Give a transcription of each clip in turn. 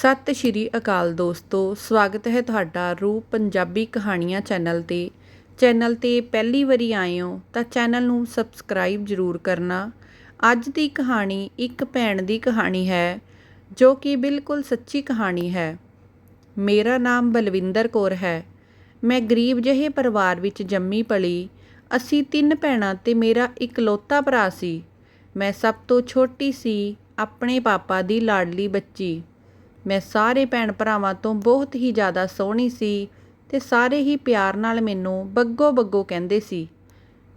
ਸਤਿ ਸ਼੍ਰੀ ਅਕਾਲ ਦੋਸਤੋ, ਸਵਾਗਤ ਹੈ ਤੁਹਾਡਾ ਰੂਪ ਪੰਜਾਬੀ ਕਹਾਣੀਆਂ ਚੈਨਲ ਤੇ। ਚੈਨਲ ਤੇ ਪਹਿਲੀ ਵਾਰੀ ਆਏ ਹੋ ਤਾਂ ਚੈਨਲ ਨੂੰ ਸਬਸਕ੍ਰਾਈਬ ਜ਼ਰੂਰ ਕਰਨਾ। ਅੱਜ ਦੀ ਕਹਾਣੀ ਇੱਕ ਭੈਣ ਦੀ ਕਹਾਣੀ ਹੈ, ਜੋ ਕਿ ਬਿਲਕੁਲ ਸੱਚੀ ਕਹਾਣੀ ਹੈ। ਮੇਰਾ ਨਾਮ ਬਲਵਿੰਦਰ ਕੌਰ ਹੈ। ਮੈਂ ਗਰੀਬ ਜਿਹੇ ਪਰਿਵਾਰ ਵਿੱਚ ਜੰਮੀ ਪਲੀ। ਅਸੀਂ ਤਿੰਨ ਭੈਣਾਂ ਤੇ ਮੇਰਾ ਇਕਲੌਤਾ ਭਰਾ ਸੀ। ਮੈਂ ਸਭ ਤੋਂ ਛੋਟੀ ਸੀ, ਆਪਣੇ ਪਾਪਾ ਦੀ ਲਾਡਲੀ ਬੱਚੀ। ਮੈਂ ਸਾਰੇ ਭੈਣ ਭਰਾਵਾਂ ਤੋਂ ਬਹੁਤ ਹੀ ਜ਼ਿਆਦਾ ਸੋਹਣੀ ਸੀ ਤੇ ਸਾਰੇ ਹੀ ਪਿਆਰ ਨਾਲ ਮੈਨੂੰ ਬੱਗੋ ਬੱਗੋ ਕਹਿੰਦੇ ਸੀ।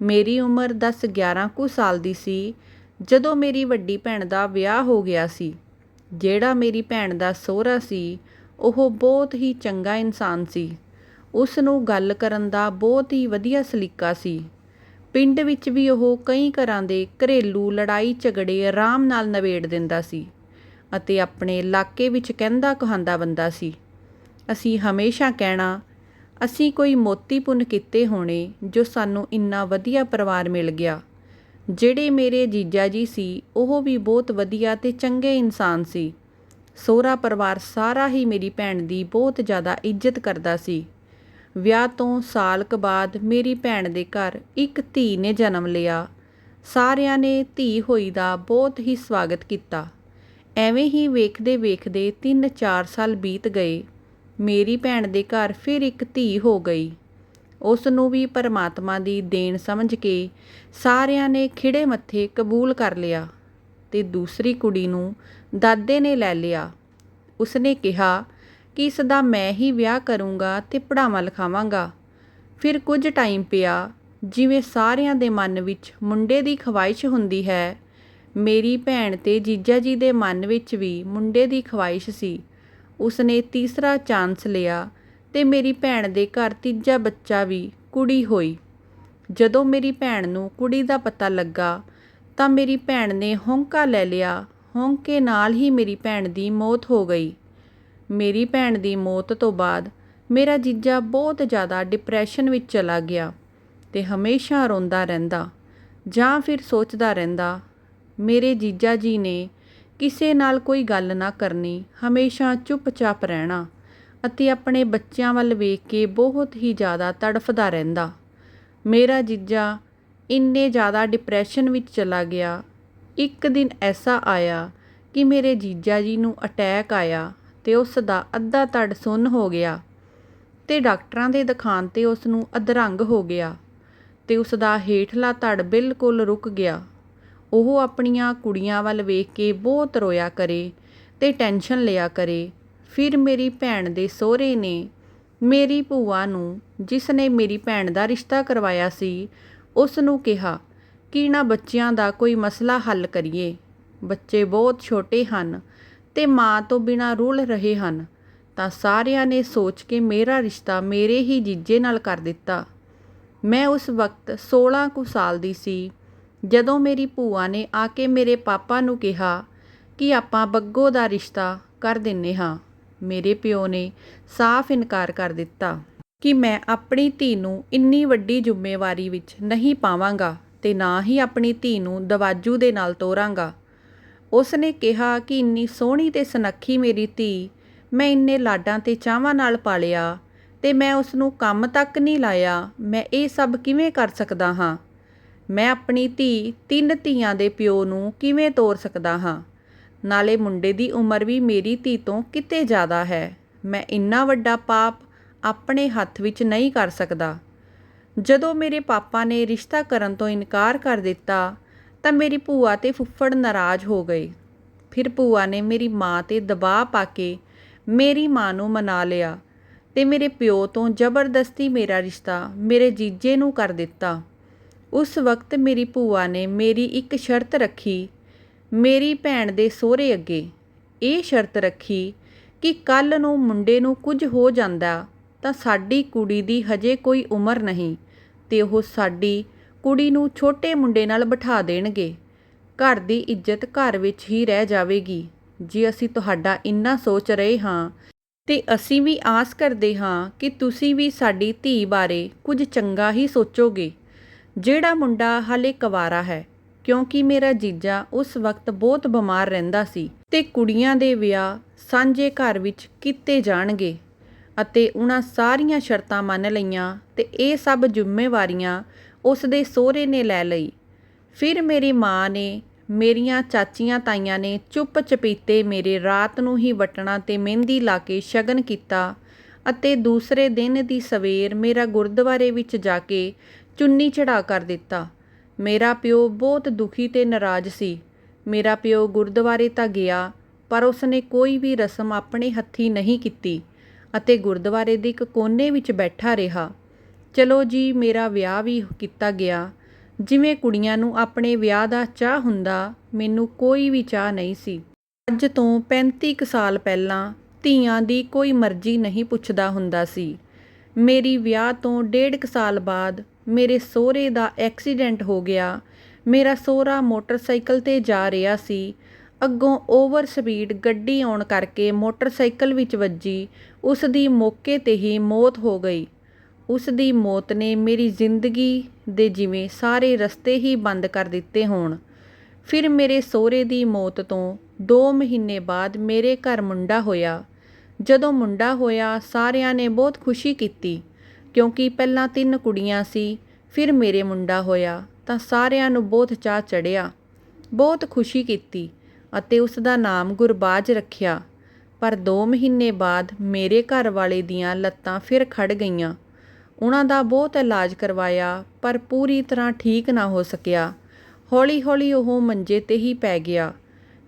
ਮੇਰੀ ਉਮਰ 10 11 ਕੁ ਸਾਲ ਦੀ ਸੀ, ਜਦੋਂ ਮੇਰੀ ਵੱਡੀ ਭੈਣ ਦਾ ਵਿਆਹ ਹੋ ਗਿਆ ਸੀ। ਜਿਹੜਾ ਮੇਰੀ ਭੈਣ ਦਾ ਸਹੁਰਾ ਸੀ, ਉਹ ਬਹੁਤ ਹੀ ਚੰਗਾ ਇਨਸਾਨ ਸੀ। ਉਸ ਨੂੰ ਗੱਲ ਕਰਨ ਦਾ ਬਹੁਤ ਹੀ ਵਧੀਆ ਸਲੀਕਾ ਸੀ। ਪਿੰਡ ਵਿੱਚ ਵੀ ਉਹ ਕਈ ਘਰਾਂ ਦੇ ਘਰੇਲੂ ਲੜਾਈ ਝਗੜੇ ਆਰਾਮ ਨਾਲ ਨਵੇੜ ਦਿੰਦਾ ਸੀ। ਅਤੇ ਆਪਣੇ ਇਲਾਕੇ ਵਿੱਚ ਕਹਿੰਦਾ ਕਹਾਂਦਾ ਬੰਦਾ ਸੀ, ਅਸੀਂ ਹਮੇਸ਼ਾ ਕਹਿਣਾ, ਅਸੀਂ ਕੋਈ ਮੋਤੀ ਪੁੰਨ ਕੀਤੇ ਹੋਣੇ ਜੋ ਸਾਨੂੰ ਇੰਨਾ ਵਧੀਆ ਪਰਿਵਾਰ ਮਿਲ ਗਿਆ। ਜਿਹੜੇ ਮੇਰੇ ਜੀਜਾ ਜੀ ਸੀ, ਉਹ ਵੀ ਬਹੁਤ ਵਧੀਆ ਤੇ ਚੰਗੇ ਇਨਸਾਨ ਸੀ। ਸੋਹਰਾ ਪਰਿਵਾਰ ਸਾਰਾ ਹੀ ਮੇਰੀ ਭੈਣ ਦੀ ਬਹੁਤ ਜ਼ਿਆਦਾ ਇੱਜ਼ਤ ਕਰਦਾ ਸੀ। ਵਿਆਹ ਤੋਂ ਸਾਲ ਕ ਬਾਅਦ ਮੇਰੀ ਭੈਣ ਦੇ ਘਰ ਇੱਕ ਧੀ ਨੇ ਜਨਮ ਲਿਆ। ਸਾਰਿਆਂ ਨੇ ਧੀ ਹੋਈ ਦਾ ਬਹੁਤ ਹੀ ਸਵਾਗਤ ਕੀਤਾ। ਐਵੇਂ ਹੀ ਵੇਖਦੇ ਵੇਖਦੇ 3-4 ਸਾਲ ਬੀਤ ਗਏ। ਮੇਰੀ ਭੈਣ ਦੇ ਘਰ ਫਿਰ ਇੱਕ ਧੀ ਹੋ ਗਈ। ਉਸ ਨੂੰ ਵੀ ਪਰਮਾਤਮਾ ਦੀ ਦੇਣ ਸਮਝ ਕੇ ਸਾਰਿਆਂ ਨੇ ਖਿੜੇ ਮੱਥੇ ਕਬੂਲ ਕਰ ਲਿਆ ਤੇ ਦੂਸਰੀ ਕੁੜੀ ਨੂੰ ਦਾਦੇ ਨੇ ਲੈ ਲਿਆ। ਉਸਨੇ ਕਿਹਾ ਕਿ ਇਸ ਦਾ ਮੈਂ ਹੀ ਵਿਆਹ ਕਰੂੰਗਾ ਤੇ ਪੜਾਵਾਂ ਲਿਖਾਵਾਂਗਾ। ਫਿਰ ਕੁਝ ਟਾਈਮ ਪਿਆ, ਜਿਵੇਂ ਸਾਰਿਆਂ ਦੇ ਮਨ ਵਿੱਚ ਮੁੰਡੇ ਦੀ ਖਵਾਇਸ਼ ਹੁੰਦੀ ਹੈ ਮੇਰੀ ਭੈਣ ਤੇ ਜੀਜਾ ਜੀ ਦੇ ਮਨ ਵਿੱਚ ਵੀ ਮੁੰਡੇ ਦੀ ਖਵਾਇਸ਼ ਸੀ। ਉਸਨੇ ਤੀਸਰਾ ਚਾਂਸ ਲਿਆ ਤੇ ਮੇਰੀ ਭੈਣ ਦੇ ਘਰ ਤੀਜਾ ਬੱਚਾ ਵੀ ਕੁੜੀ ਹੋਈ। ਜਦੋਂ ਮੇਰੀ ਭੈਣ ਨੂੰ ਕੁੜੀ ਦਾ ਪਤਾ ਲੱਗਾ ਤਾਂ ਮੇਰੀ ਭੈਣ ਨੇ ਹੌਂਕਾ ਲੈ ਲਿਆ। ਹੌਂਕੇ ਨਾਲ ਹੀ ਮੇਰੀ ਭੈਣ ਦੀ ਮੌਤ ਹੋ ਗਈ। ਮੇਰੀ ਭੈਣ ਦੀ ਮੌਤ ਤੋਂ ਬਾਅਦ ਮੇਰਾ ਜੀਜਾ ਬਹੁਤ ਜ਼ਿਆਦਾ ਡਿਪਰੈਸ਼ਨ ਵਿੱਚ ਚਲਾ ਗਿਆ ਤੇ ਹਮੇਸ਼ਾ ਰੋਂਦਾ ਰਹਿੰਦਾ ਜਾਂ ਫਿਰ ਸੋਚਦਾ ਰਹਿੰਦਾ ਮੇਰੇ ਜੀਜਾ ਜੀ ਨੇ ਕਿਸੇ ਨਾਲ ਕੋਈ ਗੱਲ ਨਾ ਕਰਨੀ, ਹਮੇਸ਼ਾ ਚੁੱਪਚਾਪ ਰਹਿਣਾ ਅਤੇ ਆਪਣੇ ਬੱਚਿਆਂ ਵੱਲ ਵੇਖ ਕੇ ਬਹੁਤ ਹੀ ਜ਼ਿਆਦਾ ਤੜਫਦਾ ਰਹਿੰਦਾ। ਮੇਰਾ ਜੀਜਾ ਇੰਨੇ ਜ਼ਿਆਦਾ ਡਿਪਰੈਸ਼ਨ ਵਿੱਚ ਚਲਾ ਗਿਆ। ਇੱਕ ਦਿਨ ਐਸਾ ਆਇਆ ਕਿ ਮੇਰੇ ਜੀਜਾ ਜੀ ਨੂੰ ਅਟੈਕ ਆਇਆ ਤੇ ਉਸ ਦਾ ਅੱਧਾ ਧੜ ਸੁੰਨ ਹੋ ਗਿਆ ਤੇ ਡਾਕਟਰਾਂ ਦੇ ਦਿਖਾਣ ਤੇ ਉਸ ਨੂੰ ਅਧਰੰਗ ਹੋ ਗਿਆ ਤੇ ਉਸ ਦਾ ਹੇਠਲਾ ਧੜ ਬਿਲਕੁਲ ਰੁਕ ਗਿਆ। ਉਹ ਆਪਣੀਆਂ ਕੁੜੀਆਂ ਵੱਲ ਵੇਖ ਕੇ ਬਹੁਤ ਰੋਇਆ ਕਰੇ ਅਤੇ ਟੈਨਸ਼ਨ ਲਿਆ ਕਰੇ। ਫਿਰ ਮੇਰੀ ਭੈਣ ਦੇ ਸਹੁਰੇ ਨੇ ਮੇਰੀ ਭੂਆ ਨੂੰ, ਜਿਸ ਨੇ ਮੇਰੀ ਭੈਣ ਦਾ ਰਿਸ਼ਤਾ ਕਰਵਾਇਆ ਸੀ, ਉਸ ਨੂੰ ਕਿਹਾ ਕਿ ਇਹਨਾਂ ਬੱਚਿਆਂ ਦਾ ਕੋਈ ਮਸਲਾ ਹੱਲ ਕਰੀਏ। ਬੱਚੇ ਬਹੁਤ ਛੋਟੇ ਹਨ ਅਤੇ ਮਾਂ ਤੋਂ ਬਿਨਾਂ ਰੁਲ ਰਹੇ ਹਨ, ਤਾਂ ਸਾਰਿਆਂ ਨੇ ਸੋਚ ਕੇ ਮੇਰਾ ਰਿਸ਼ਤਾ ਮੇਰੇ ਹੀ ਜੀਜੇ ਨਾਲ ਕਰ ਦਿੱਤਾ। ਮੈਂ ਉਸ ਵਕਤ 16 ਕੁ ਸਾਲ ਦੀ ਸੀ ਜਦੋਂ ਮੇਰੀ ਭੂਆ ਨੇ ਆ ਕੇ ਮੇਰੇ ਪਾਪਾ ਨੂੰ ਕਿਹਾ ਕਿ ਆਪਾਂ ਬੱਗੋ ਦਾ ਰਿਸ਼ਤਾ ਕਰ ਦਿੰਨੇ ਹਾਂ, ਮੇਰੇ ਪਿਓ ਨੇ ਸਾਫ਼ ਇਨਕਾਰ ਕਰ ਦਿੱਤਾ ਕਿ ਮੈਂ ਆਪਣੀ ਧੀ ਨੂੰ ਇੰਨੀ ਵੱਡੀ ਜ਼ਿੰਮੇਵਾਰੀ ਵਿੱਚ ਨਹੀਂ ਪਾਵਾਂਗਾ ਤੇ ਨਾ ਹੀ ਆਪਣੀ ਧੀ ਨੂੰ ਦਵਾਜੂ ਦੇ ਨਾਲ ਤੋਰਾਂਗਾ। ਉਸ ਨੇ ਕਿਹਾ ਕਿ ਇੰਨੀ ਸੋਹਣੀ ਤੇ ਸੁਨੱਖੀ ਮੇਰੀ ਧੀ ਮੈਂ ਇੰਨੇ ਲਾਡਾਂ ਤੇ ਚਾਹਾਂ ਨਾਲ ਪਾਲਿਆ ਤੇ ਮੈਂ ਉਸ ਨੂੰ ਕੰਮ ਤੱਕ ਨਹੀਂ ਲਾਇਆ, ਮੈਂ ਇਹ ਸਭ ਕਿਵੇਂ ਕਰ ਸਕਦਾ ਹਾਂ? ਮੈਂ ਆਪਣੀ ਧੀ ਤਿੰਨ ਧੀਆਂ ਦੇ ਪਿਓ ਨੂੰ ਕਿਵੇਂ ਤੋਰ ਸਕਦਾ ਹਾਂ? ਨਾਲੇ ਮੁੰਡੇ ਦੀ ਉਮਰ ਵੀ ਮੇਰੀ ਧੀ ਤੋਂ ਕਿਤੇ ਜ਼ਿਆਦਾ ਹੈ। ਮੈਂ ਇੰਨਾ ਵੱਡਾ ਪਾਪ ਆਪਣੇ ਹੱਥ ਵਿੱਚ ਨਹੀਂ ਕਰ ਸਕਦਾ। ਜਦੋਂ ਮੇਰੇ ਪਾਪਾ ਨੇ ਰਿਸ਼ਤਾ ਕਰਨ ਤੋਂ ਇਨਕਾਰ ਕਰ ਦਿੱਤਾ, ਤਾਂ ਮੇਰੀ ਭੂਆ ਤੇ ਫੁੱਫੜ ਨਾਰਾਜ਼ ਹੋ ਗਏ। ਫਿਰ ਭੂਆ ਨੇ ਮੇਰੀ ਮਾਂ ਤੇ ਦਬਾਅ ਪਾ ਕੇ ਮੇਰੀ ਮਾਂ ਨੂੰ ਮਨਾ ਲਿਆ ਤੇ ਮੇਰੇ ਪਿਓ ਤੋਂ ਜ਼ਬਰਦਸਤੀ ਮੇਰਾ ਰਿਸ਼ਤਾ ਮੇਰੇ ਜੀਜੇ ਨੂੰ ਕਰ ਦਿੱਤਾ। ਉਸ ਵਕਤ ਮੇਰੀ ਭੂਆ ਨੇ ਮੇਰੀ ਇੱਕ ਸ਼ਰਤ ਰੱਖੀ, ਮੇਰੀ ਭੈਣ ਦੇ ਸਹੁਰੇ ਅੱਗੇ। ਇਹ ਸ਼ਰਤ ਰੱਖੀ ਕਿ ਕੱਲ ਨੂੰ ਮੁੰਡੇ ਨੂੰ ਕੁਝ ਹੋ ਜਾਂਦਾ ਤਾਂ ਸਾਡੀ ਕੁੜੀ ਦੀ ਹਜੇ ਕੋਈ ਉਮਰ ਨਹੀਂ ਤੇ ਉਹ ਸਾਡੀ ਕੁੜੀ ਨੂੰ ਛੋਟੇ ਮੁੰਡੇ ਨਾਲ ਬਿਠਾ ਦੇਣਗੇ। ਘਰ ਦੀ ਇੱਜ਼ਤ ਘਰ ਵਿੱਚ ਹੀ ਰਹਿ ਜਾਵੇਗੀ। ਜੇ ਅਸੀਂ ਤੁਹਾਡਾ ਇੰਨਾ ਸੋਚ ਰਹੇ ਹਾਂ ਤੇ ਅਸੀਂ ਵੀ ਆਸ ਕਰਦੇ ਹਾਂ ਕਿ ਤੁਸੀਂ ਵੀ ਸਾਡੀ ਧੀ ਬਾਰੇ ਕੁਝ ਚੰਗਾ ਹੀ ਸੋਚੋਗੇ। ਜਿਹੜਾ ਮੁੰਡਾ ਹਾਲੇ ਕਵਾਰਾ ਹੈ, ਕਿਉਂਕਿ ਮੇਰਾ ਜੀਜਾ ਉਸ ਵਕਤ ਬਹੁਤ ਬਿਮਾਰ ਰਹਿੰਦਾ ਸੀ ਤੇ ਕੁੜੀਆਂ ਦੇ ਵਿਆਹ ਸਾਂਝੇ ਘਰ ਵਿੱਚ ਕੀਤੇ ਜਾਣਗੇ ਅਤੇ ਉਹਨਾਂ ਸਾਰੀਆਂ ਸ਼ਰਤਾਂ ਮੰਨ ਲਈਆਂ ਤੇ ਇਹ ਸਭ ਜ਼ਿੰਮੇਵਾਰੀਆਂ ਉਸ ਦੇ ਸਹੁਰੇ ਨੇ ਲੈ ਲਈ। ਫਿਰ ਮੇਰੀ ਮਾਂ ਨੇ ਮੇਰੀਆਂ ਚਾਚੀਆਂ ਤਾਈਆਂ ਨੇ ਚੁੱਪ ਚਪੀਤੇ ਮੇਰੇ ਰਾਤ ਨੂੰ ਹੀ ਵਟਣਾ ਤੇ ਮਹਿੰਦੀ ਲਾ ਕੇ ਸ਼ਗਨ ਕੀਤਾ ਅਤੇ ਦੂਸਰੇ ਦਿਨ ਦੀ ਸਵੇਰ ਮੇਰਾ ਗੁਰਦੁਆਰੇ ਵਿੱਚ ਜਾ ਕੇ ਚੁੰਨੀ ਚੜ੍ਹਾ ਕਰ ਦਿੱਤਾ। ਮੇਰਾ ਪਿਓ ਬਹੁਤ ਦੁਖੀ ਤੇ ਨਾਰਾਜ਼ ਸੀ। ਮੇਰਾ ਪਿਓ ਗੁਰਦੁਆਰੇ ਤਾਂ ਗਿਆ, ਪਰ ਉਸਨੇ ਕੋਈ ਵੀ ਰਸਮ ਆਪਣੇ ਹੱਥੀਂ ਨਹੀਂ ਕੀਤੀ ਅਤੇ ਗੁਰਦੁਆਰੇ ਦੇ ਇੱਕ ਕੋਨੇ ਵਿੱਚ ਬੈਠਾ ਰਿਹਾ। ਚਲੋ ਜੀ, ਮੇਰਾ ਵਿਆਹ ਵੀ ਕੀਤਾ ਗਿਆ। ਜਿਵੇਂ ਕੁੜੀਆਂ ਨੂੰ ਆਪਣੇ ਵਿਆਹ ਦਾ ਚਾਹ ਹੁੰਦਾ, ਮੈਨੂੰ ਕੋਈ ਵੀ ਚਾਹ ਨਹੀਂ ਸੀ। ਅੱਜ ਤੋਂ 35 ਕੁ ਸਾਲ ਪਹਿਲਾਂ ਧੀਆਂ ਦੀ ਕੋਈ ਮਰਜ਼ੀ ਨਹੀਂ ਪੁੱਛਦਾ ਹੁੰਦਾ ਸੀ। ਮੇਰੀ ਵਿਆਹ ਤੋਂ ਡੇਢ ਕੁ ਸਾਲ ਬਾਅਦ ਮੇਰੇ ਸਹੁਰੇ ਦਾ ਐਕਸੀਡੈਂਟ ਹੋ ਗਿਆ। ਮੇਰਾ ਸਹੁਰਾ ਮੋਟਰਸਾਈਕਲ ਤੇ ਜਾ ਰਿਹਾ ਸੀ। ਅੱਗੋਂ ਓਵਰ ਸਪੀਡ ਗੱਡੀ ਆਉਣ ਕਰਕੇ ਮੋਟਰਸਾਈਕਲ ਵਿੱਚ ਵੱਜੀ। ਉਸ ਦੀ ਮੌਕੇ ਤੇ ਹੀ ਮੌਤ ਹੋ ਗਈ। ਉਸ ਦੀ ਮੌਤ ਨੇ ਮੇਰੀ ਜ਼ਿੰਦਗੀ ਦੇ ਜਿਵੇਂ ਸਾਰੇ ਰਸਤੇ ਹੀ ਬੰਦ ਕਰ ਦਿੱਤੇ ਹੋਣ। ਫਿਰ ਮੇਰੇ ਸਹੁਰੇ ਦੀ ਮੌਤ ਤੋਂ 2 ਮਹੀਨੇ ਬਾਅਦ ਮੇਰੇ ਘਰ ਮੁੰਡਾ ਹੋਇਆ। ਜਦੋਂ ਮੁੰਡਾ ਹੋਇਆ, ਸਾਰਿਆਂ ਨੇ ਬਹੁਤ ਖੁਸ਼ੀ ਕੀਤੀ। ਕਿਉਂਕਿ ਪਹਿਲਾਂ ਤਿੰਨ ਕੁੜੀਆਂ ਸੀ, ਫਿਰ ਮੇਰੇ ਮੁੰਡਾ ਹੋਇਆ, ਤਾਂ ਸਾਰਿਆਂ ਨੂੰ ਬਹੁਤ ਚਾਅ ਚੜ੍ਹਿਆ ਬਹੁਤ ਖੁਸ਼ੀ ਕੀਤੀ ਅਤੇ ਉਸ ਦਾ ਨਾਮ ਗੁਰਬਾਜ ਰੱਖਿਆ। ਪਰ 2 ਮਹੀਨੇ ਬਾਅਦ ਮੇਰੇ ਘਰ ਵਾਲੇ ਦੀਆਂ ਲੱਤਾਂ ਫਿਰ ਖੜ ਗਈਆਂ। ਉਹਨਾਂ ਦਾ ਬਹੁਤ ਇਲਾਜ ਕਰਵਾਇਆ, ਪਰ ਪੂਰੀ ਤਰ੍ਹਾਂ ਠੀਕ ਨਾ ਹੋ ਸਕਿਆ। ਹੌਲੀ-ਹੌਲੀ ਉਹ ਮੰਜੇ ਤੇ ਹੀ ਪੈ ਗਿਆ।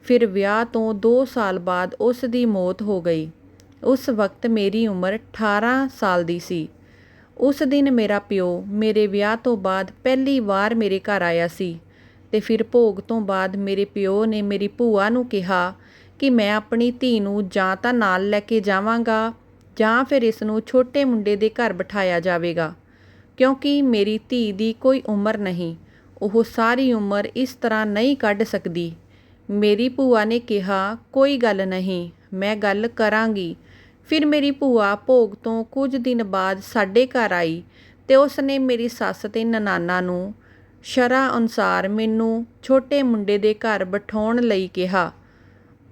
ਫਿਰ ਵਿਆਹ ਤੋਂ 2 ਸਾਲ ਬਾਅਦ ਉਸ ਦੀ ਮੌਤ ਹੋ ਗਈ। ਉਸ ਵਕਤ ਮੇਰੀ ਉਮਰ 18 ਸਾਲ ਦੀ ਸੀ। ਉਸ ਦਿਨ ਮੇਰਾ ਪਿਓ ਮੇਰੇ ਵਿਆਹ ਤੋਂ ਬਾਅਦ ਪਹਿਲੀ ਵਾਰ ਮੇਰੇ ਘਰ ਆਇਆ ਸੀ ਅਤੇ ਫਿਰ ਭੋਗ ਤੋਂ ਬਾਅਦ ਮੇਰੇ ਪਿਓ ਨੇ ਮੇਰੀ ਭੂਆ ਨੂੰ ਕਿਹਾ ਕਿ ਮੈਂ ਆਪਣੀ ਧੀ ਨੂੰ ਜਾਂ ਤਾਂ ਨਾਲ ਲੈ ਕੇ ਜਾਵਾਂਗਾ ਜਾਂ ਫਿਰ ਇਸ ਨੂੰ ਛੋਟੇ ਮੁੰਡੇ ਦੇ ਘਰ ਬਿਠਾਇਆ ਜਾਵੇਗਾ, ਕਿਉਂਕਿ ਮੇਰੀ ਧੀ ਦੀ ਕੋਈ ਉਮਰ ਨਹੀਂ, ਉਹ ਸਾਰੀ ਉਮਰ ਇਸ ਤਰ੍ਹਾਂ ਨਹੀਂ ਕੱਢ ਸਕਦੀ। ਮੇਰੀ ਭੂਆ ਨੇ ਕਿਹਾ, ਕੋਈ ਗੱਲ ਨਹੀਂ, ਮੈਂ ਗੱਲ ਕਰਾਂਗੀ ਫਿਰ ਮੇਰੀ ਭੂਆ ਭੋਗ ਤੋਂ ਕੁਝ ਦਿਨ ਬਾਅਦ ਸਾਡੇ ਘਰ ਆਈ ਅਤੇ ਉਸ ਨੇ ਮੇਰੀ ਸੱਸ ਅਤੇ ਨਨਾਨਾ ਨੂੰ ਸ਼ਰਾ ਅਨੁਸਾਰ ਮੈਨੂੰ ਛੋਟੇ ਮੁੰਡੇ ਦੇ ਘਰ ਬਿਠਾਉਣ ਲਈ ਕਿਹਾ।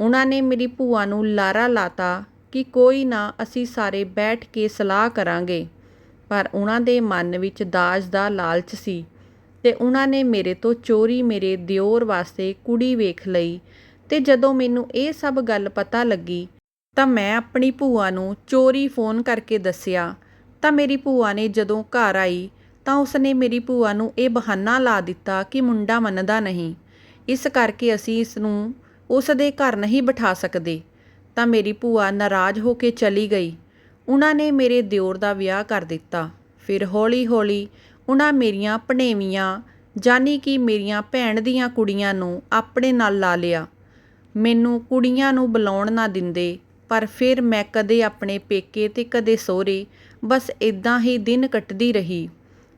ਉਹਨਾਂ ਨੇ ਮੇਰੀ ਭੂਆ ਨੂੰ ਲਾਰਾ ਲਾਤਾ ਕਿ ਕੋਈ ਨਾ ਅਸੀਂ ਸਾਰੇ ਬੈਠ ਕੇ ਸਲਾਹ ਕਰਾਂਗੇ। ਪਰ ਉਹਨਾਂ ਦੇ ਮਨ ਵਿੱਚ ਦਾਜ ਦਾ ਲਾਲਚ ਸੀ ਤੇ ਉਹਨਾਂ ਨੇ ਮੇਰੇ ਤੋਂ ਚੋਰੀ ਮੇਰੇ ਦਿਓਰ ਵਾਸਤੇ ਕੁੜੀ ਵੇਖ ਲਈ ਤੇ ਜਦੋਂ ਮੈਨੂੰ ਇਹ ਸਭ ਗੱਲ ਪਤਾ ਲੱਗੀ ਤਾਂ ਮੈਂ ਆਪਣੀ ਭੂਆ ਨੂੰ ਚੋਰੀ ਫੋਨ ਕਰਕੇ ਦੱਸਿਆ, ਤਾਂ ਮੇਰੀ ਭੂਆ ਨੇ ਜਦੋਂ ਘਰ ਆਈ ਤਾਂ ਉਸਨੇ ਮੇਰੀ ਭੂਆ ਨੂੰ ਇਹ ਬਹਾਨਾ ਲਾ ਦਿੱਤਾ ਕਿ ਮੁੰਡਾ ਮੰਨਦਾ ਨਹੀਂ। ਇਸ ਕਰਕੇ ਅਸੀਂ ਇਸ ਨੂੰ ਉਸ ਦੇ ਘਰ ਨਹੀਂ ਬਿਠਾ ਸਕਦੇ। ਤਾਂ ਮੇਰੀ ਭੂਆ ਨਾਰਾਜ਼ ਹੋ ਕੇ ਚਲੀ ਗਈ। ਉਹਨਾਂ ਨੇ ਮੇਰੇ ਦਿਓਰ ਦਾ ਵਿਆਹ ਕਰ ਦਿੱਤਾ। ਫਿਰ ਹੌਲੀ-ਹੌਲੀ ਉਹਨਾਂ ਮੇਰੀਆਂ ਭਣੇਵੀਆਂ ਜਾਨੀ ਕਿ ਮੇਰੀਆਂ ਭੈਣ ਦੀਆਂ ਕੁੜੀਆਂ ਨੂੰ ਆਪਣੇ ਨਾਲ ਲਾ ਲਿਆ। ਮੈਨੂੰ ਕੁੜੀਆਂ ਨੂੰ ਬੁਲਾਉਣ ਨਾ ਦਿੰਦੇ ਪਰ ਫਿਰ ਮੈਂ ਕਦੇ ਆਪਣੇ ਪੇਕੇ ਤੇ ਕਦੇ ਸਹੁਰੇ, ਬਸ ਇਦਾਂ ਹੀ ਦਿਨ ਕੱਟਦੀ ਰਹੀ।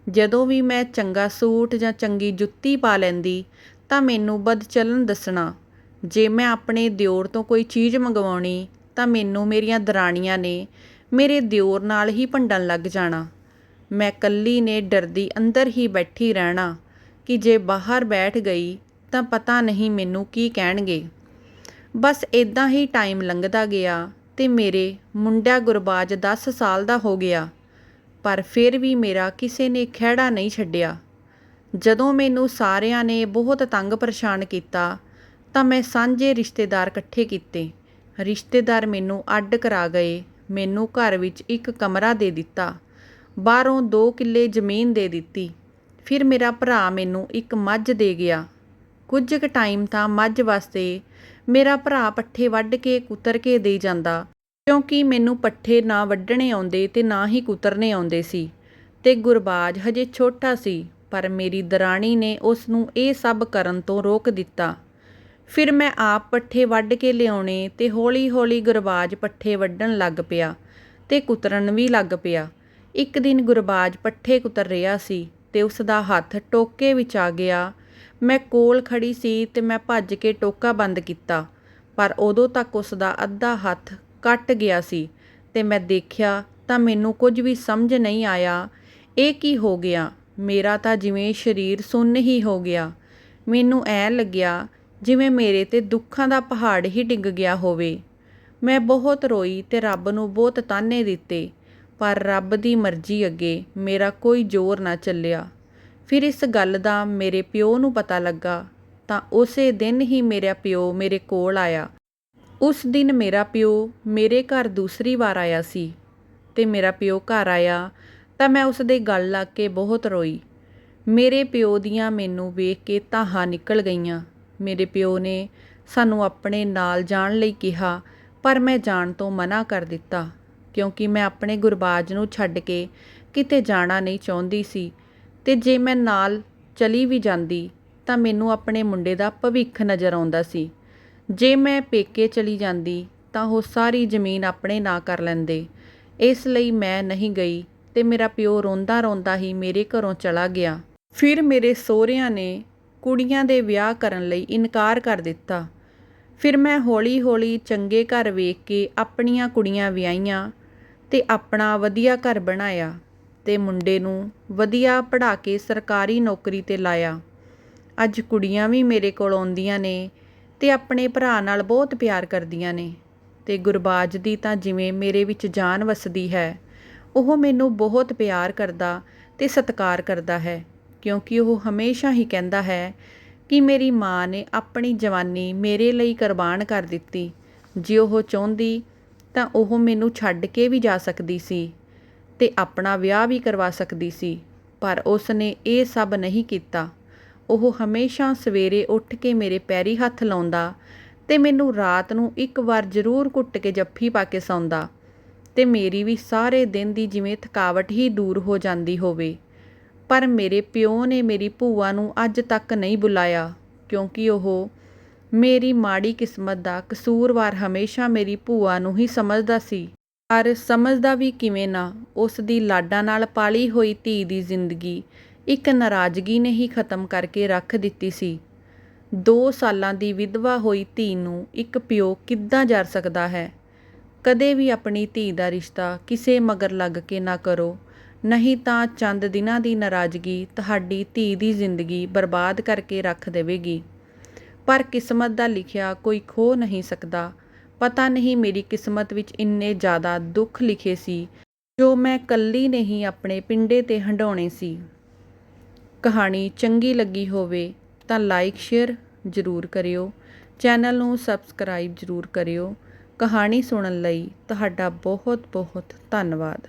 ਜਦੋਂ ਵੀ ਮੈਂ ਚੰਗਾ ਸੂਟ ਜਾਂ ਚੰਗੀ ਜੁੱਤੀ ਪਾ ਲੈਂਦੀ, ਤਾਂ ਮੈਨੂੰ ਬਦਚਲਨ ਦੱਸਣਾ, ਜੇ ਮੈਂ ਆਪਣੇ ਦਿਓਰ ਤੋਂ ਕੋਈ ਚੀਜ਼ ਮੰਗਵਾਉਣੀ, ਤਾਂ ਮੈਨੂੰ ਮੇਰੀਆਂ ਦਰਾਣੀਆਂ ਨੇ ਮੇਰੇ ਦਿਓਰ ਨਾਲ ਹੀ ਭੰਡਣ ਲੱਗ ਜਾਣਾ। ਮੈਂ ਕੱਲੀ ਨੇ ਡਰਦੀ ਅੰਦਰ ਹੀ ਬੈਠੀ ਰਹਿਣਾ, ਕਿ ਜੇ ਬਾਹਰ ਬੈਠ ਗਈ, ਤਾਂ ਪਤਾ ਨਹੀਂ ਮੈਨੂੰ ਕੀ ਕਹਿਣਗੇ। ਬਸ ਇਦਾਂ ਹੀ ਟਾਈਮ ਲੰਘਦਾ ਗਿਆ ਤੇ ਮੇਰੇ ਮੁੰਡਾ ਗੁਰਬਾਜ 10 ਸਾਲ ਦਾ ਹੋ ਗਿਆ। ਪਰ ਫਿਰ ਵੀ ਮੇਰਾ ਕਿਸੇ ਨੇ ਖਹਿੜਾ ਨਹੀਂ ਛੱਡਿਆ। ਜਦੋਂ ਮੈਨੂੰ ਸਾਰਿਆਂ ਨੇ ਬਹੁਤ ਤੰਗ ਪਰੇਸ਼ਾਨ ਕੀਤਾ, ਤਾਂ ਮੈਂ ਸਾਂਝੇ ਰਿਸ਼ਤੇਦਾਰ ਇਕੱਠੇ ਕੀਤੇ। ਰਿਸ਼ਤੇਦਾਰ ਮੈਨੂੰ ਅੱਡ ਕਰਾ ਗਏ, ਮੈਨੂੰ ਘਰ ਵਿੱਚ ਇੱਕ ਕਮਰਾ ਦੇ ਦਿੱਤਾ, ਬਾਹਰੋਂ 2 ਕਿੱਲੇ ਜ਼ਮੀਨ ਦੇ ਦਿੱਤੀ। ਫਿਰ ਮੇਰਾ ਭਰਾ ਮੈਨੂੰ ਇੱਕ ਮੱਝ ਦੇ ਗਿਆ। ਕੁਝ ਕੁ ਟਾਈਮ ਤਾਂ ਮੱਝ ਵਾਸਤੇ ਮੇਰਾ ਭਰਾ ਪੱਠੇ ਵੱਢ ਕੇ ਕੁਤਰ ਕੇ ਦੇ ਜਾਂਦਾ, ਕਿਉਂਕਿ ਮੈਨੂੰ ਪੱਠੇ ਨਾ ਵੱਢਣੇ ਆਉਂਦੇ ਤੇ ਨਾ ਹੀ ਕੁਤਰਨੇ ਆਉਂਦੇ ਸੀ। ਤੇ ਗੁਰਬਾਜ ਹਜੇ ਛੋਟਾ ਸੀ, ਪਰ ਮੇਰੀ ਦਰਾਣੀ ਨੇ ਉਸ ਨੂੰ ਇਹ ਸਭ ਕਰਨ ਤੋਂ ਰੋਕ ਦਿੱਤਾ। ਫਿਰ ਮੈਂ ਆਪ ਪੱਠੇ ਵੱਢ ਕੇ ਲਿਆਉਣੇ ਤੇ ਹੌਲੀ-ਹੌਲੀ ਗੁਰਬਾਜ ਪੱਠੇ ਵੱਢਣ ਲੱਗ ਪਿਆ ਤੇ ਕੁਤਰਨ ਵੀ ਲੱਗ ਪਿਆ। ਇੱਕ ਦਿਨ ਗੁਰਬਾਜ ਪੱਠੇ ਕੁਤਰ ਰਿਹਾ ਸੀ ਤੇ ਉਸ ਦਾ ਹੱਥ ਟੋਕੇ ਵਿੱਚ ਆ ਗਿਆ ਮੈਂ ਕੋਲ ਖੜ੍ਹੀ ਸੀ ਤੇ ਮੈਂ ਭੱਜ ਕੇ ਟੋਕਾ ਬੰਦ ਕੀਤਾ। ਪਰ ਉਦੋਂ ਤੱਕ ਉਸ ਦਾ ਅੱਧਾ ਹੱਥ ਕੱਟ ਗਿਆ ਸੀ ਤੇ ਮੈਂ ਦੇਖਿਆ ਤਾਂ ਮੈਨੂੰ ਕੁਝ ਵੀ ਸਮਝ ਨਹੀਂ ਆਇਆ। ਇਹ ਕੀ ਹੋ ਗਿਆ? ਮੇਰਾ ਤਾਂ ਜਿਵੇਂ ਸਰੀਰ ਸੁੰਨ ਹੀ ਹੋ ਗਿਆ। ਮੈਨੂੰ ਐ ਲੱਗਿਆ ਜਿਵੇਂ ਮੇਰੇ ਤੇ ਦੁੱਖਾਂ ਦਾ ਪਹਾੜ ਹੀ ਡਿੱਗ ਗਿਆ ਹੋਵੇ। ਮੈਂ ਬਹੁਤ ਰੋਈ ਤੇ ਰੱਬ ਨੂੰ ਬਹੁਤ ਤਾਨੇ ਦਿੱਤੇ। ਪਰ ਰੱਬ ਦੀ ਮਰਜ਼ੀ ਅੱਗੇ ਮੇਰਾ ਕੋਈ ਜ਼ੋਰ ਨਾ ਚੱਲਿਆ। ਫਿਰ ਇਸ ਗੱਲ ਦਾ ਮੇਰੇ ਪਿਓ ਨੂੰ ਪਤਾ ਲੱਗਾ, ਤਾਂ ਉਸੇ ਦਿਨ ਹੀ ਮੇਰਾ ਪਿਓ ਮੇਰੇ ਕੋਲ ਆਇਆ। ਉਸ ਦਿਨ ਮੇਰਾ ਪਿਓ ਮੇਰੇ ਘਰ ਦੂਸਰੀ ਵਾਰ ਆਇਆ ਸੀ ਤੇ ਮੇਰਾ ਪਿਓ ਘਰ ਆਇਆ ਤਾਂ ਮੈਂ ਉਸ ਦੇ ਗਲ ਲੱਗ ਕੇ ਬਹੁਤ ਰੋਈ। ਮੇਰੇ ਪਿਓ ਦੀਆਂ ਮੈਨੂੰ ਵੇਖ ਕੇ ਤਾਹਾਂ ਨਿਕਲ ਗਈਆਂ। ਮੇਰੇ ਪਿਓ ਨੇ ਸਾਨੂੰ ਆਪਣੇ ਨਾਲ ਜਾਣ ਲਈ ਕਿਹਾ, ਪਰ ਮੈਂ ਜਾਣ ਤੋਂ ਮਨਾ ਕਰ ਦਿੱਤਾ, ਕਿਉਂਕਿ ਮੈਂ ਆਪਣੇ ਗੁਰਬਾਜ ਨੂੰ ਛੱਡ ਕੇ ਕਿਤੇ ਜਾਣਾ ਨਹੀਂ ਚਾਹੁੰਦੀ ਸੀ। ਅਤੇ ਜੇ ਮੈਂ ਨਾਲ ਚਲੀ ਵੀ ਜਾਂਦੀ ਤਾਂ ਮੈਨੂੰ ਆਪਣੇ ਮੁੰਡੇ ਦਾ ਭਵਿੱਖ ਨਜ਼ਰ ਆਉਂਦਾ ਸੀ। ਜੇ ਮੈਂ ਪੇਕੇ ਚਲੀ ਜਾਂਦੀ ਤਾਂ ਉਹ ਸਾਰੀ ਜ਼ਮੀਨ ਆਪਣੇ ਨਾਂ ਕਰ ਲੈਂਦੇ। ਇਸ ਲਈ ਮੈਂ ਨਹੀਂ ਗਈ ਅਤੇ ਮੇਰਾ ਪਿਓ ਰੋਂਦਾ ਰੋਂਦਾ ਹੀ ਮੇਰੇ ਘਰੋਂ ਚਲਾ ਗਿਆ। ਫਿਰ ਮੇਰੇ ਸਹੁਰਿਆਂ ਨੇ ਕੁੜੀਆਂ ਦੇ ਵਿਆਹ ਕਰਨ ਲਈ ਇਨਕਾਰ ਕਰ ਦਿੱਤਾ। ਫਿਰ ਮੈਂ ਹੌਲੀ-ਹੌਲੀ ਚੰਗੇ ਘਰ ਵੇਖ ਕੇ ਆਪਣੀਆਂ ਕੁੜੀਆਂ ਵਿਆਹੀਆਂ ਤੇ ਆਪਣਾ ਵਧੀਆ ਘਰ ਬਣਾਇਆ। ਅਤੇ ਮੁੰਡੇ ਨੂੰ ਵਧੀਆ ਪੜ੍ਹਾ ਕੇ ਸਰਕਾਰੀ ਨੌਕਰੀ ਤੇ ਲਾਇਆ। ਅੱਜ ਕੁੜੀਆਂ ਵੀ ਮੇਰੇ ਕੋਲ ਆਉਂਦੀਆਂ ਨੇ ਅਤੇ ਆਪਣੇ ਭਰਾ ਨਾਲ ਬਹੁਤ ਪਿਆਰ ਕਰਦੀਆਂ ਨੇ ਅਤੇ ਗੁਰਬਾਜ ਦੀ ਤਾਂ ਜਿਵੇਂ ਮੇਰੇ ਵਿੱਚ ਜਾਨ ਵਸਦੀ ਹੈ, ਉਹ ਮੈਨੂੰ ਬਹੁਤ ਪਿਆਰ ਕਰਦਾ ਅਤੇ ਸਤਿਕਾਰ ਕਰਦਾ ਹੈ, ਕਿਉਂਕਿ ਉਹ ਹਮੇਸ਼ਾ ਹੀ ਕਹਿੰਦਾ ਹੈ ਕਿ ਮੇਰੀ ਮਾਂ ਨੇ ਆਪਣੀ ਜਵਾਨੀ ਮੇਰੇ ਲਈ ਕੁਰਬਾਨ ਕਰ ਦਿੱਤੀ। ਜੇ ਉਹ ਚਾਹੁੰਦੀ ਤਾਂ ਉਹ ਮੈਨੂੰ ਛੱਡ ਕੇ ਵੀ ਜਾ ਸਕਦੀ ਸੀ। ਅਤੇ ਆਪਣਾ ਵਿਆਹ ਵੀ ਕਰਵਾ ਸਕਦੀ ਸੀ, ਪਰ ਉਸ ਨੇ ਇਹ ਸਭ ਨਹੀਂ ਕੀਤਾ। ਉਹ ਹਮੇਸ਼ਾ ਸਵੇਰੇ ਉੱਠ ਕੇ ਮੇਰੇ ਪੈਰੀ ਹੱਥ ਲਾਉਂਦਾ ਅਤੇ ਮੈਨੂੰ ਰਾਤ ਨੂੰ ਇੱਕ ਵਾਰ ਜ਼ਰੂਰ ਘੁੱਟ ਕੇ ਜੱਫੀ ਪਾ ਕੇ ਸੌਂਦਾ ਅਤੇ ਮੇਰੀ ਵੀ ਸਾਰੇ ਦਿਨ ਦੀ ਜਿਵੇਂ ਥਕਾਵਟ ਹੀ ਦੂਰ ਹੋ ਜਾਂਦੀ ਹੋਵੇ। ਪਰ ਮੇਰੇ ਪਿਓ ਨੇ ਮੇਰੀ ਭੂਆ ਨੂੰ ਅੱਜ ਤੱਕ ਨਹੀਂ ਬੁਲਾਇਆ, ਕਿਉਂਕਿ ਉਹ ਮੇਰੀ ਮਾੜੀ ਕਿਸਮਤ ਦਾ ਕਸੂਰਵਾਰ ਹਮੇਸ਼ਾ ਮੇਰੀ ਭੂਆ ਨੂੰ ਹੀ ਸਮਝਦਾ ਸੀ। ਪਰ ਸਮਝਦਾ ਵੀ ਕਿਵੇਂ ਨਾ ਉਸ ਦੀ ਲਾਡਾਂ ਨਾਲ ਪਾਲੀ ਹੋਈ ਧੀ ਦੀ ਜ਼ਿੰਦਗੀ ਇੱਕ ਨਾਰਾਜ਼ਗੀ ਨੇ ਹੀ ਖਤਮ ਕਰਕੇ ਰੱਖ ਦਿੱਤੀ ਸੀ। ਦੋ ਸਾਲਾਂ ਦੀ ਵਿਧਵਾ ਹੋਈ ਧੀ ਨੂੰ ਇੱਕ ਪਿਓ ਕਿੱਦਾਂ ਜਰ ਸਕਦਾ ਹੈ? ਕਦੇ ਵੀ ਆਪਣੀ ਧੀ ਦਾ ਰਿਸ਼ਤਾ ਕਿਸੇ ਮਗਰ ਲੱਗ ਕੇ ਨਾ ਕਰੋ, ਨਹੀਂ ਤਾਂ ਚੰਦ ਦਿਨਾਂ ਦੀ ਨਾਰਾਜ਼ਗੀ ਤੁਹਾਡੀ ਧੀ ਦੀ ਜ਼ਿੰਦਗੀ ਬਰਬਾਦ ਕਰਕੇ ਰੱਖ ਦੇਵੇਗੀ। ਪਰ ਕਿਸਮਤ ਦਾ ਲਿਖਿਆ ਕੋਈ ਖੋ ਨਹੀਂ ਸਕਦਾ ਪਤਾ ਨਹੀਂ ਮੇਰੀ ਕਿਸਮਤ ਵਿੱਚ ਇੰਨੇ ਜ਼ਿਆਦਾ ਦੁੱਖ ਲਿਖੇ ਸੀ, ਜੋ ਮੈਂ ਕੱਲੀ ਨਹੀਂ ਆਪਣੇ ਪਿੰਡੇ ਤੇ ਹੰਡਾਉਣੇ ਸੀ। ਕਹਾਣੀ ਚੰਗੀ ਲੱਗੀ ਹੋਵੇ ਤਾਂ ਲਾਈਕ, ਸ਼ੇਅਰ ਜ਼ਰੂਰ ਕਰਿਓ। ਚੈਨਲ ਨੂੰ ਸਬਸਕ੍ਰਾਈਬ ਜ਼ਰੂਰ ਕਰਿਓ। ਕਹਾਣੀ ਸੁਣਨ ਲਈ ਤੁਹਾਡਾ ਬਹੁਤ ਬਹੁਤ ਧੰਨਵਾਦ।